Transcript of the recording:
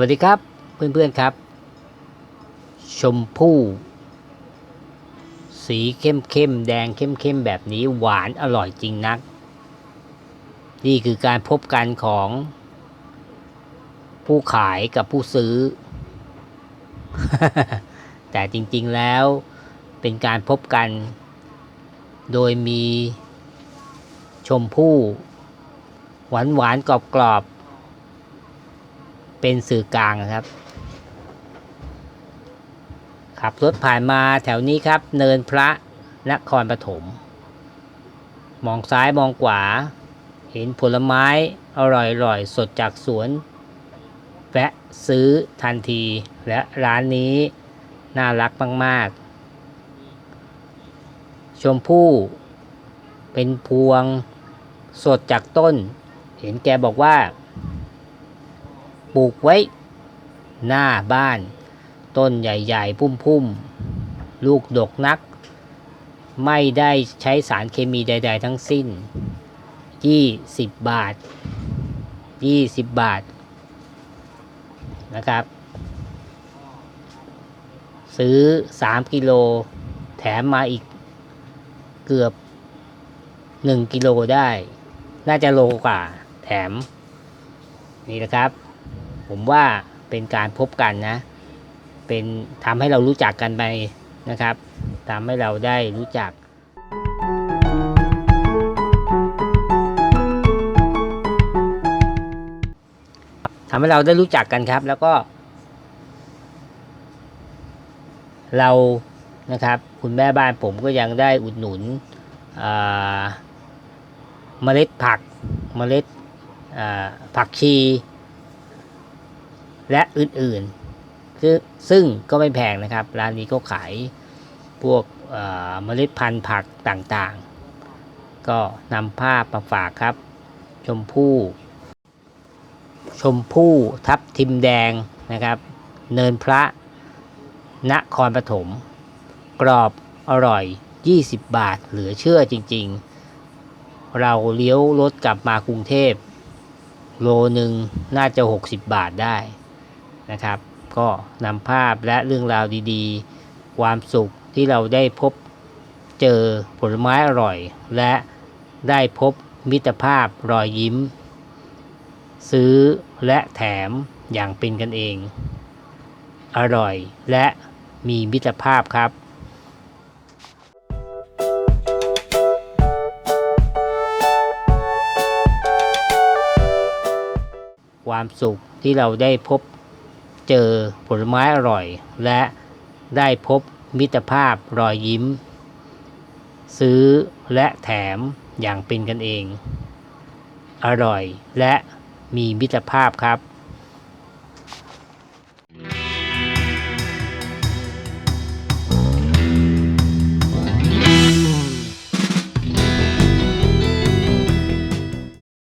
วัสดีครับเพื่อนๆครับ ชมพู่ สีเข้มๆแดงเข้มๆแบบนี้หวานอร่อยจริงนัก นี่คือการพบกันของ ผู้ขายกับผู้ซื้อ แต่จริงๆแล้วเป็นการพบกัน โดยมีชมพู่ หวานหวานกรอบๆ เป็นสื่อกลางครับ ขับรถผ่านมาแถวนี้ครับ เนินพระนครปฐมมองซ้ายมองขวา เห็นผลไม้อร่อยๆ สดจากสวน แวะซื้อทันที และร้านนี้น่ารักมากๆ ชมพู่เป็นพวงสดจากต้น เห็นแกบอกว่า ปลูกไว้ หน้าบ้าน ต้นใหญ่ๆ พุ่มๆ ลูกดกนัก ไม่ได้ใช้สารเคมีใด ๆ ทั้งสิ้น 20 บาท 20 บาทนะครับ ซื้อ 3 กิโล แถมมาอีกเกือบ 1 กิโลได้ น่าจะโลกว่า แถม นี่นะครับ ผมว่าเป็นการพบกันนะ เป็นทำให้เรารู้จักกันไปนะครับทำให้เราได้รู้จักทำให้เราได้รู้จักกันครับ แล้วก็ เรานะครับ คุณแม่บ้านผมก็ยังได้อุดหนุนเมล็ดผัก เมล็ดผักชี และอื่นๆซึ่งซึ่งก็ไม่แพงนะครับ ร้านนี้ก็ขายพวกเอ่อเมล็ดพันธุ์ผักต่างๆ ก็นำภาพมาฝากครับ ชมพู่ ชมพู่ทับทิมแดงนะครับ เนินพระนครปฐมกรอบอร่อย 20 บาทเหลือเชื่อจริง ๆ เราเลี้ยวรถกลับมากรุงเทพ โลหนึ่งน่าจะ 60 บาทได้ นะครับ ก็นำภาพและเรื่องราวดีๆ ความสุขที่เราได้พบเจอผลไม้อร่อย และได้พบมิตรภาพรอยยิ้ม ซื้อและแถมอย่างเป็นกันเอง อร่อยและมีมิตรภาพครับความสุขที่เราได้พบ เจอผลไม้อร่อย และได้พบมิตรภาพรอยยิ้ม ซื้อและแถมอย่างเป็นกันเอง อร่อยและมีมิตรภาพครับ